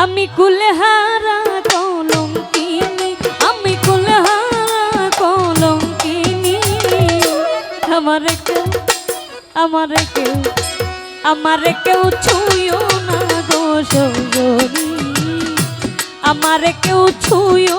আমি কুলহারা কিনি আমি কুলহারা কলঙ্কিনি। আমার কেউ আমার কেউ আমার কেউ ছুঁয়ো না গো সৌজনী। আমার কেউ ছুঁয়ো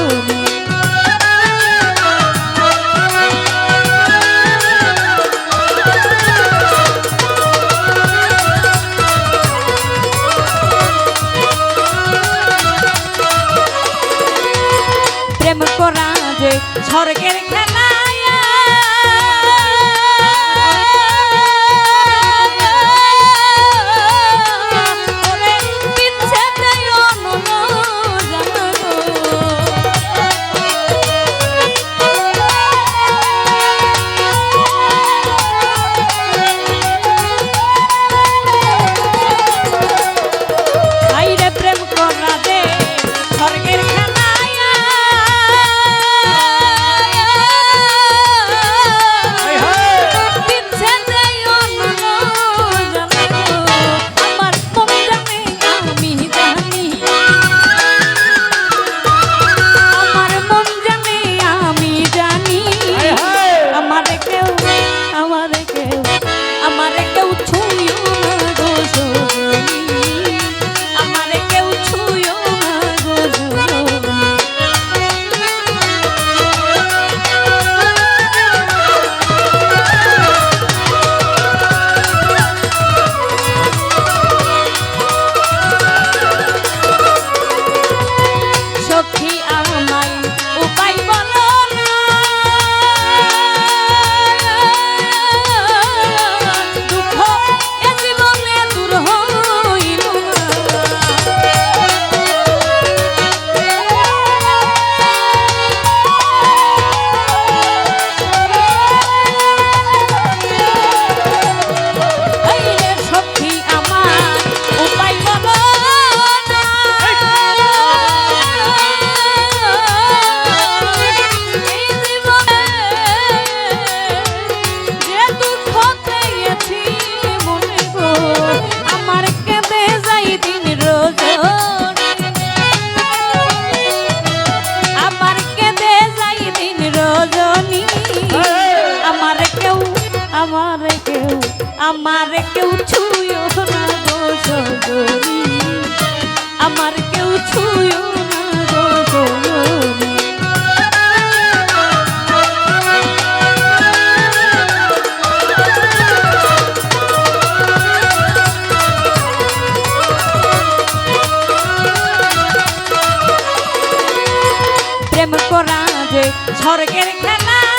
যে স্বর্গের খেলা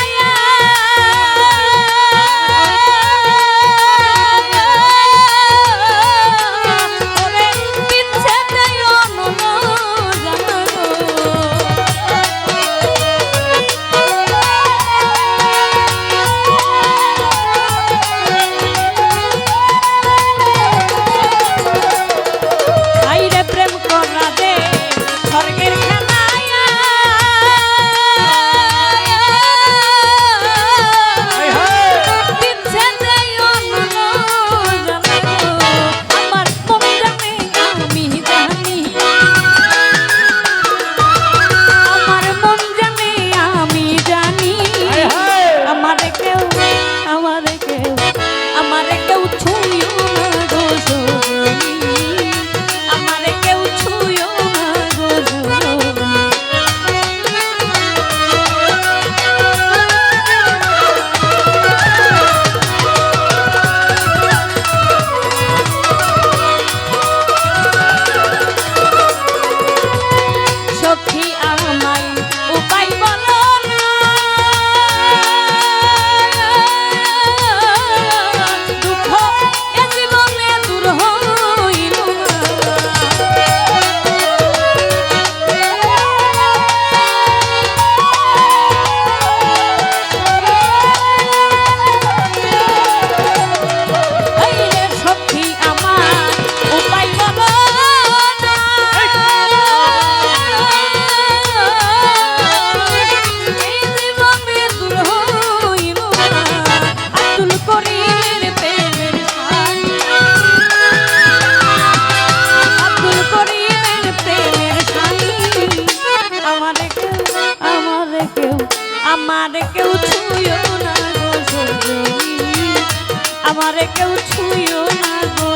আমার কেউ ছুঁয়ো না গো আমার কেউ ছুঁয়ো না গো